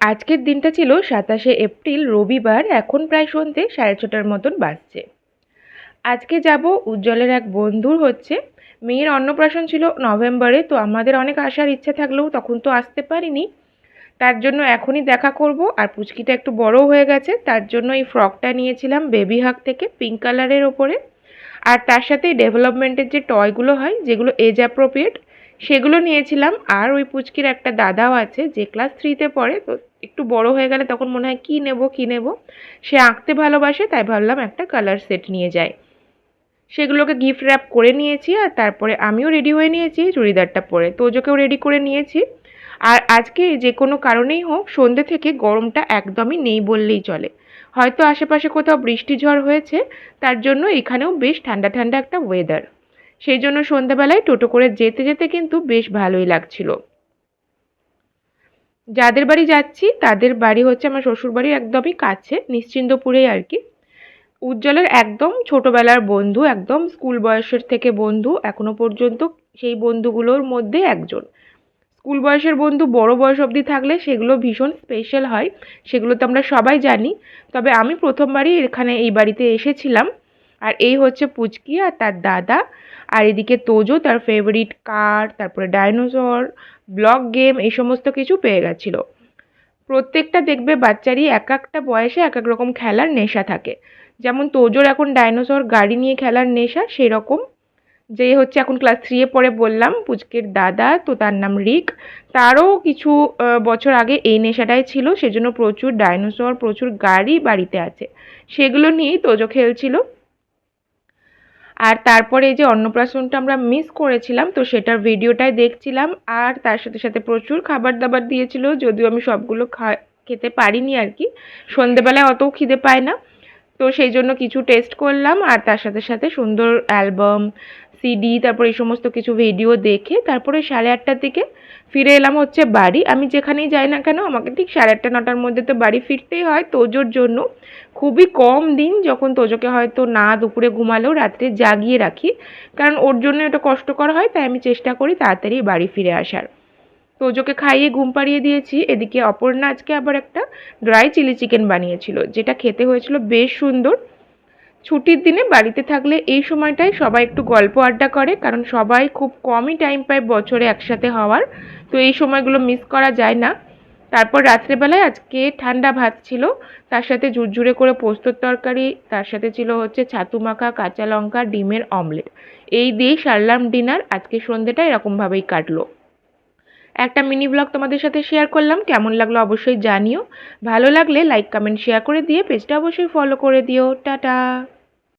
আজকের দিনটা ছিল সাতাশে এপ্রিল, রবিবার, এখন প্রায় সন্ধ্যে সাড়ে ছটার মতন বাজছে। আজকে যাব উজ্জ্বলের এক বন্ধুর হচ্ছে। মেয়ের অন্নপ্রাশন ছিল নভেম্বরে, তো আমাদের অনেক আসার ইচ্ছা থাকলেও তখন তো আসতে পারিনি। তার জন্য এখনই দেখা করব, আর পুচকিটা একটু বড় হয়ে গেছে, তার জন্য এই ফ্রকটা নিয়েছিলাম বেবি হাগ থেকে পিঙ্ক কালারের ওপরে। আর তার সাথে ডেভেলপমেন্টের যে টয়গুলো হয়, যেগুলো এজ অ্যাপ্রোপ্রিয়েট, সেগুলো নিয়েছিলাম। আর ওই পুচকির একটা দাদাও আছে, যে ক্লাস থ্রিতে পড়ে, তো একটু বড় হয়ে গেলে তখন মনে হয় কী নেব কী নেব? সে আঁকতে ভালোবাসে, তাই ভাবলাম একটা কালার সেট নিয়ে যায় সেগুলোকে গিফট র্যাপ করে নিয়েছি আর তারপরে আমিও রেডি হয়ে নিয়েছি চুড়িদারটা পরে। তোজোকেও রেডি করে নিয়েছি। আর আজকে যে কোনো কারণেই হোক সন্ধ্যে থেকে গরমটা একদমই নেই বললেই চলে। হয়তো আশেপাশে কোথাও বৃষ্টি ঝড় হয়েছে, তার জন্য এখানেও বেশ ঠান্ডা ঠান্ডা একটা ওয়েদার সেই জন্য সন্ধ্যাবেলায় টোটো করে যেতে যেতে কিন্তু বেশ ভালোই লাগছিল। যাদের বাড়ি যাচ্ছি, তাদের বাড়ি হচ্ছে আমার শ্বশুর বাড়ির একদমই কাছে নিশ্চিন্তপুরেই আর কি। উজ্জ্বলের একদম ছোটোবেলার বন্ধু, একদম স্কুল বয়সের থেকে বন্ধু, এখনও পর্যন্ত সেই বন্ধুগুলোর মধ্যে একজন। স্কুল বয়সের বন্ধু বড় বয়স অবধি থাকলে সেগুলো ভীষণ স্পেশাল হয়, সেগুলো তো আমরা সবাই জানি। তবে আমি প্রথমবারই এখানে এই বাড়িতে এসেছিলাম। আর এই হচ্ছে পুচকি আর তার দাদা। আর এদিকে তোজো তার ফেভারিট কার তারপরে ডাইনোসর ব্লক গেম এই সমস্ত কিছু পেয়ে গেছিল। প্রত্যেকটা দেখবে বাচ্চারই এক একটা বয়সে এক এক রকম খেলার নেশা থাকে। যেমন তোজোর এখন ডাইনোসর গাড়ি নিয়ে খেলার নেশা সেরকম। যে হচ্ছে এখন ক্লাস থ্রিয়ে পরে বললাম, পুচকের দাদা, তো তার নাম রিক। তারও কিছু বছর আগে এই নেশাটাই ছিল, সেজন্য প্রচুর ডাইনোসর প্রচুর গাড়ি বাড়িতে আছে। সেগুলো নিয়েই তোজো খেলছিল। আর তারপরে এই যে অন্নপ্রাশনটা আমরা মিস করেছিলাম, তো সেটার ভিডিওটাই দেখছিলাম আর তার সাথে সাথে প্রচুর খাবার দাবার দিয়েছিল, যদিও আমি সবগুলো খেতে পারিনি আর কি। সন্ধেবেলায় অতও খিদে পায় না, তো সেই জন্য কিছু টেস্ট করলাম আর তার সাথে সাথে সুন্দর অ্যালবাম সিডি তারপর এই সমস্ত কিছু ভিডিও দেখে তারপরে সাড়ে আটটার দিকে ফিরে এলাম হচ্ছে বাড়ি। আমি যেখানেই যাই না কেন, আমাকে ঠিক সাড়ে আটটা, নটার মধ্যে তো বাড়ি ফিরতেই হয় তোজোর জন্য। খুবই কম দিন যখন তোজোকে হয়তো না দুপুরে ঘুমালেও রাত্রে জাগিয়ে রাখি। কারণ ওর জন্য এটা কষ্টকর হয়, তাই আমি চেষ্টা করি তাড়াতাড়ি বাড়ি ফিরে আসার। তোজোকে খাইয়ে ঘুম পাড়িয়ে দিয়েছি। এদিকে অপর্ণা আজকে আবার একটা ড্রাই চিলি চিকেন বানিয়েছিল, যেটা খেতে হয়েছিল বেশ সুন্দর। ছুটির দিনে বাড়িতে থাকলে এই সময়টায় সবাই একটু গল্প আড্ডা করে, কারণ সবাই খুব কমই টাইম পায় বছরে একসাথে হওয়ার। তো এই সময়গুলো মিস করা যায় না। তারপর রাত্রেবেলায় আজকে ঠান্ডা ভাত ছিল, তার সাথে ঝুরঝুরে করে পোস্তর তরকারি, তার সাথে ছিল হচ্ছে ছাতু মাখা, কাঁচা লঙ্কা, ডিমের অমলেট এই দিয়েই সারলাম ডিনার আজকে সন্ধ্যেটা এরকমভাবেই কাটলো। একটা মিনি ব্লগ তোমাদের সাথে শেয়ার করলাম। কেমন লাগল অবশ্যই জানিও। ভালো লাগলে লাইক, কমেন্ট শেয়ার করে দিয়ে পেজটা অবশ্যই ফলো করে দিও। টাটা।